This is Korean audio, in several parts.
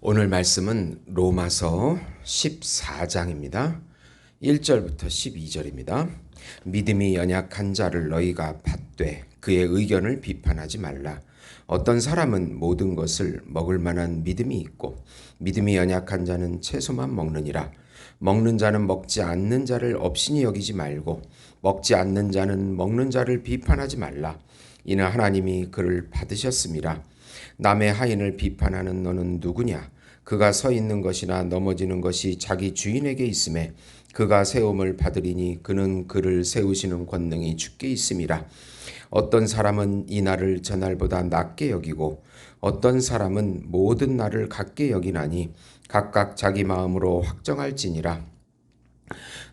오늘 말씀은 로마서 14장입니다. 1절부터 12절입니다. 믿음이 연약한 자를 너희가 받되 그의 의견을 비판하지 말라. 어떤 사람은 모든 것을 먹을 만한 믿음이 있고 믿음이 연약한 자는 채소만 먹느니라. 먹는 자는 먹지 않는 자를 업신이 여기지 말고 먹지 않는 자는 먹는 자를 비판하지 말라. 이는 하나님이 그를 받으셨습니다. 남의 하인을 비판하는 너는 누구냐? 그가 서 있는 것이나 넘어지는 것이 자기 주인에게 있음에 그가 세움을 받으리니 그는 그를 세우시는 권능이 주께 있음이라. 어떤 사람은 이 날을 저 날보다 낮게 여기고 어떤 사람은 모든 날을 같게 여기나니 각각 자기 마음으로 확정할지니라.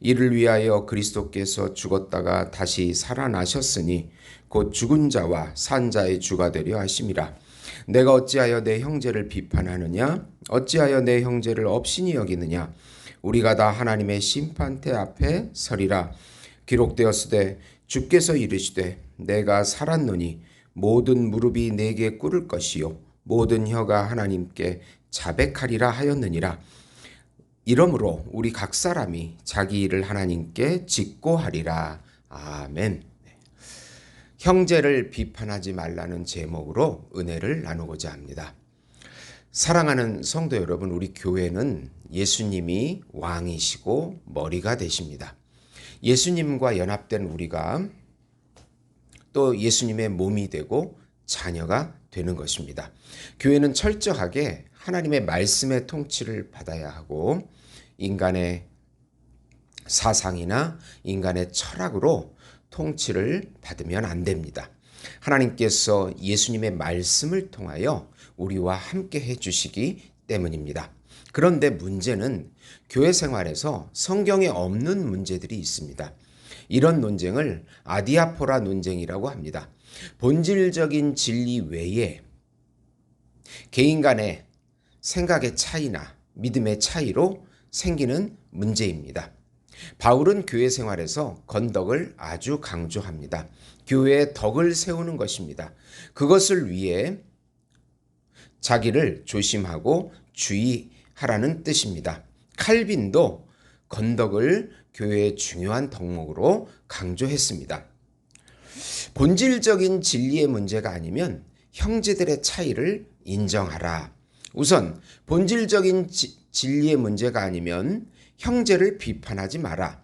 이를 위하여 그리스도께서 죽었다가 다시 살아나셨으니 곧 죽은 자와 산 자의 주가 되려 하심이라. 내가 어찌하여 내 형제를 비판하느냐? 어찌하여 내 형제를 업신이 여기느냐? 우리가 다 하나님의 심판대 앞에 서리라. 기록되었으되 주께서 이르시되 내가 살았노니 모든 무릎이 내게 꿇을 것이요 모든 혀가 하나님께 자백하리라 하였느니라. 이러므로 우리 각 사람이 자기 일을 하나님께 짓고 하리라. 아멘. 네. 형제를 비판하지 말라는 제목으로 은혜를 나누고자 합니다. 사랑하는 성도 여러분, 우리 교회는 예수님이 왕이시고 머리가 되십니다. 예수님과 연합된 우리가 또 예수님의 몸이 되고 자녀가 되는 것입니다. 교회는 철저하게 하나님의 말씀의 통치를 받아야 하고 인간의 사상이나 인간의 철학으로 통치를 받으면 안 됩니다. 하나님께서 예수님의 말씀을 통하여 우리와 함께 해 주시기 때문입니다. 그런데 문제는 교회 생활에서 성경에 없는 문제들이 있습니다. 이런 논쟁을 아디아포라 논쟁이라고 합니다. 본질적인 진리 외에 개인 간의 생각의 차이나 믿음의 차이로 생기는 문제입니다. 바울은 교회 생활에서 건덕을 아주 강조합니다. 교회의 덕을 세우는 것입니다. 그것을 위해 자기를 조심하고 주의하라는 뜻입니다. 칼빈도 건덕을 교회의 중요한 덕목으로 강조했습니다. 본질적인 진리의 문제가 아니면 형제들의 차이를 인정하라. 우선 본질적인 지, 진리의 문제가 아니면 형제를 비판하지 마라.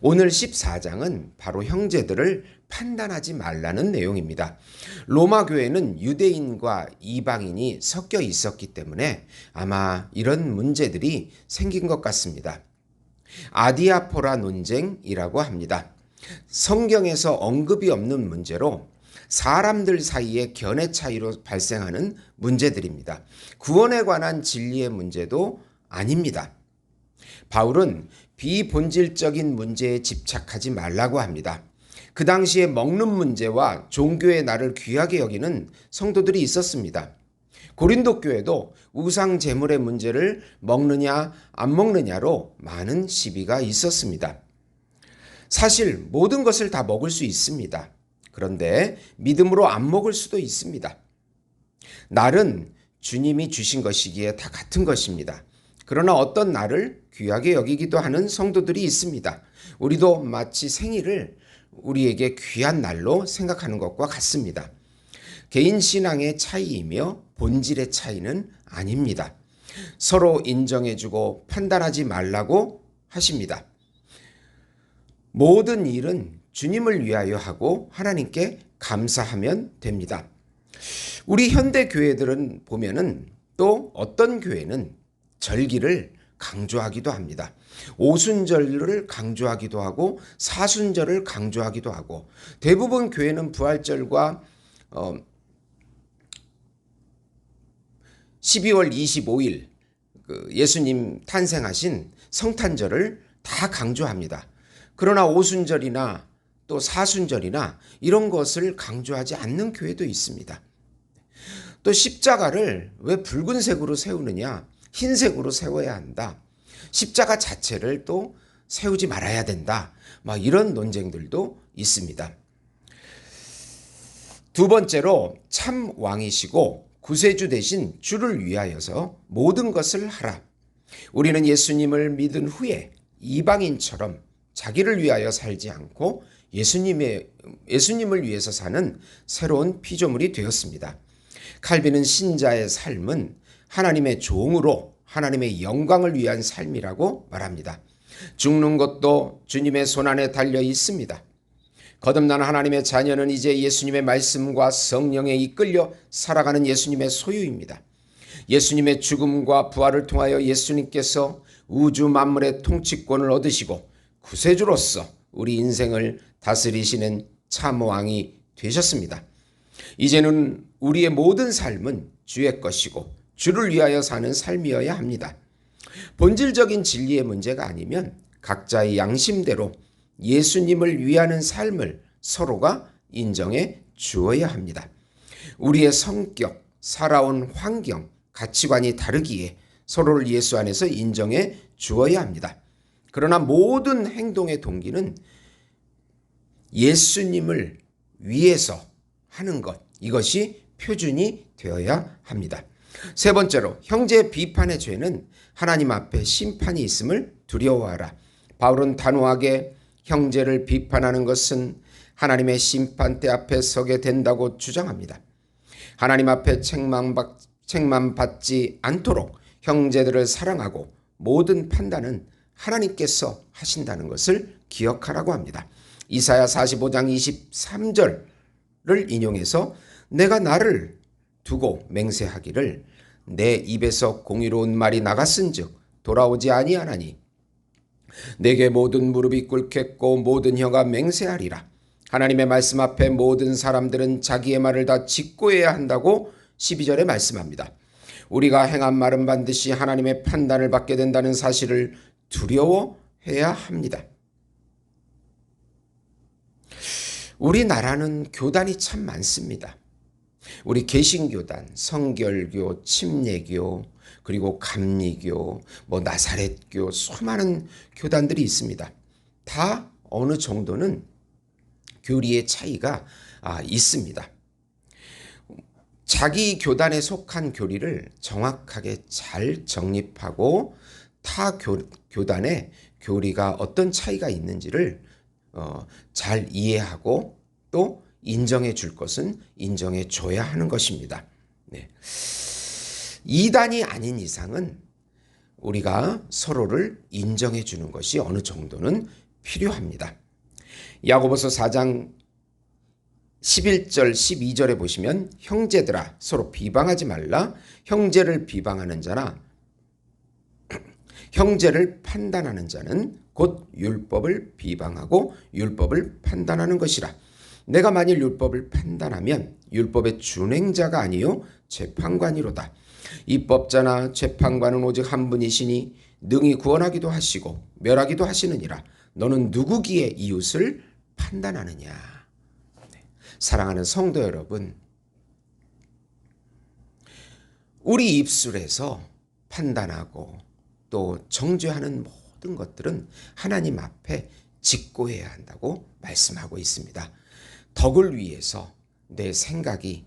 오늘 14장은 바로 형제들을 판단하지 말라는 내용입니다. 로마 교회는 유대인과 이방인이 섞여 있었기 때문에 아마 이런 문제들이 생긴 것 같습니다. 아디아포라 논쟁이라고 합니다. 성경에서 언급이 없는 문제로 사람들 사이의 견해 차이로 발생하는 문제들입니다. 구원에 관한 진리의 문제도 아닙니다. 바울은 비본질적인 문제에 집착하지 말라고 합니다. 그 당시에 먹는 문제와 종교의 나를 귀하게 여기는 성도들이 있었습니다. 고린도 교회도 우상 제물의 문제를 먹느냐 안 먹느냐로 많은 시비가 있었습니다. 사실 모든 것을 다 먹을 수 있습니다. 그런데 믿음으로 안 먹을 수도 있습니다. 날은 주님이 주신 것이기에 다 같은 것입니다. 그러나 어떤 날을 귀하게 여기기도 하는 성도들이 있습니다. 우리도 마치 생일을 우리에게 귀한 날로 생각하는 것과 같습니다. 개인 신앙의 차이이며 본질의 차이는 아닙니다. 서로 인정해주고 판단하지 말라고 하십니다. 모든 일은 주님을 위하여 하고 하나님께 감사하면 됩니다. 우리 현대 교회들은 보면은 또 어떤 교회는 절기를 강조하기도 합니다. 오순절을 강조하기도 하고 사순절을 강조하기도 하고 대부분 교회는 부활절과 어 12월 25일 그 예수님 탄생하신 성탄절을 다 강조합니다. 그러나 오순절이나 또 사순절이나 이런 것을 강조하지 않는 교회도 있습니다. 또 십자가를 왜 붉은색으로 세우느냐? 흰색으로 세워야 한다. 십자가 자체를 또 세우지 말아야 된다. 막 이런 논쟁들도 있습니다. 두 번째로 참 왕이시고 구세주 대신 주를 위하여서 모든 것을 하라. 우리는 예수님을 믿은 후에 이방인처럼 자기를 위하여 살지 않고 예수님의 예수님을 위해서 사는 새로운 피조물이 되었습니다. 칼빈은 신자의 삶은 하나님의 종으로 하나님의 영광을 위한 삶이라고 말합니다. 죽는 것도 주님의 손안에 달려 있습니다. 거듭난 하나님의 자녀는 이제 예수님의 말씀과 성령에 이끌려 살아가는 예수님의 소유입니다. 예수님의 죽음과 부활을 통하여 예수님께서 우주 만물의 통치권을 얻으시고 구세주로서 우리 인생을 다스리시는 참 왕이 되셨습니다. 이제는 우리의 모든 삶은 주의 것이고 주를 위하여 사는 삶이어야 합니다. 본질적인 진리의 문제가 아니면 각자의 양심대로 예수님을 위하는 삶을 서로가 인정해 주어야 합니다. 우리의 성격, 살아온 환경, 가치관이 다르기에 서로를 예수 안에서 인정해 주어야 합니다. 그러나 모든 행동의 동기는 예수님을 위해서 하는 것, 이것이 표준이 되어야 합니다. 세 번째로 형제 비판의 죄는 하나님 앞에 심판이 있음을 두려워하라. 바울은 단호하게 형제를 비판하는 것은 하나님의 심판대 앞에 서게 된다고 주장합니다. 하나님 앞에 책망받, 책망받지 않도록 형제들을 사랑하고 모든 판단은 하나님께서 하신다는 것을 기억하라고 합니다. 이사야 45장 23절을 인용해서 내가 나를 두고 맹세하기를 내 입에서 공의로운 말이 나갔은즉 돌아오지 아니하나니 내게 모든 무릎이 꿇겠고 모든 혀가 맹세하리라. 하나님의 말씀 앞에 모든 사람들은 자기의 말을 다 짓고해야 한다고 12절에 말씀합니다. 우리가 행한 말은 반드시 하나님의 판단을 받게 된다는 사실을 두려워해야 합니다. 우리나라는 교단이 참 많습니다. 우리 개신교단, 성결교, 침례교, 그리고 감리교, 뭐 나사렛교 수많은 교단들이 있습니다. 다 어느 정도는 교리의 차이가 아, 있습니다. 자기 교단에 속한 교리를 정확하게 잘 정립하고 타 교, 교단의 교리가 어떤 차이가 있는지를 어, 잘 이해하고 또 인정해 줄 것은 인정해 줘야 하는 것입니다. 네. 이단이 아닌 이상은 우리가 서로를 인정해 주는 것이 어느 정도는 필요합니다. 야고보서 4장 11절 12절에 보시면 형제들아 서로 비방하지 말라 형제를 비방하는 자나 형제를 판단하는 자는 곧 율법을 비방하고 율법을 판단하는 것이라 내가 만일 율법을 판단하면 율법의 준행자가 아니요 재판관이로다. 입법자나 재판관은 오직 한 분이시니 능히 구원하기도 하시고 멸하기도 하시느니라. 너는 누구기에 이웃을 판단하느냐. 네. 사랑하는 성도 여러분, 우리 입술에서 판단하고 또 정죄하는 모든 것들은 하나님 앞에 직고해야 한다고 말씀하고 있습니다. 덕을 위해서 내 생각이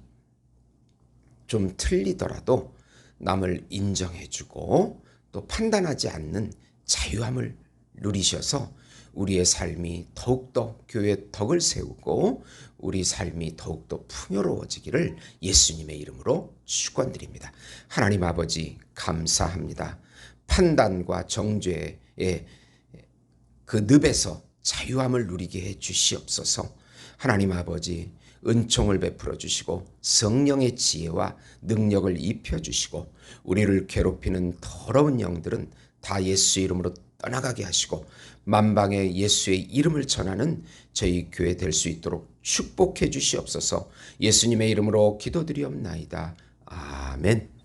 좀 틀리더라도 남을 인정해주고 또 판단하지 않는 자유함을 누리셔서 우리의 삶이 더욱더 교회 덕을 세우고 우리 삶이 더욱더 풍요로워지기를 예수님의 이름으로 축원드립니다. 하나님 아버지 감사합니다. 판단과 정죄의 그 늪에서 자유함을 누리게 해 주시옵소서. 하나님 아버지 은총을 베풀어 주시고 성령의 지혜와 능력을 입혀 주시고 우리를 괴롭히는 더러운 영들은 다 예수 이름으로 떠나가게 하시고 만방에 예수의 이름을 전하는 저희 교회 될 수 있도록 축복해 주시옵소서 예수님의 이름으로 기도드리옵나이다. 아멘.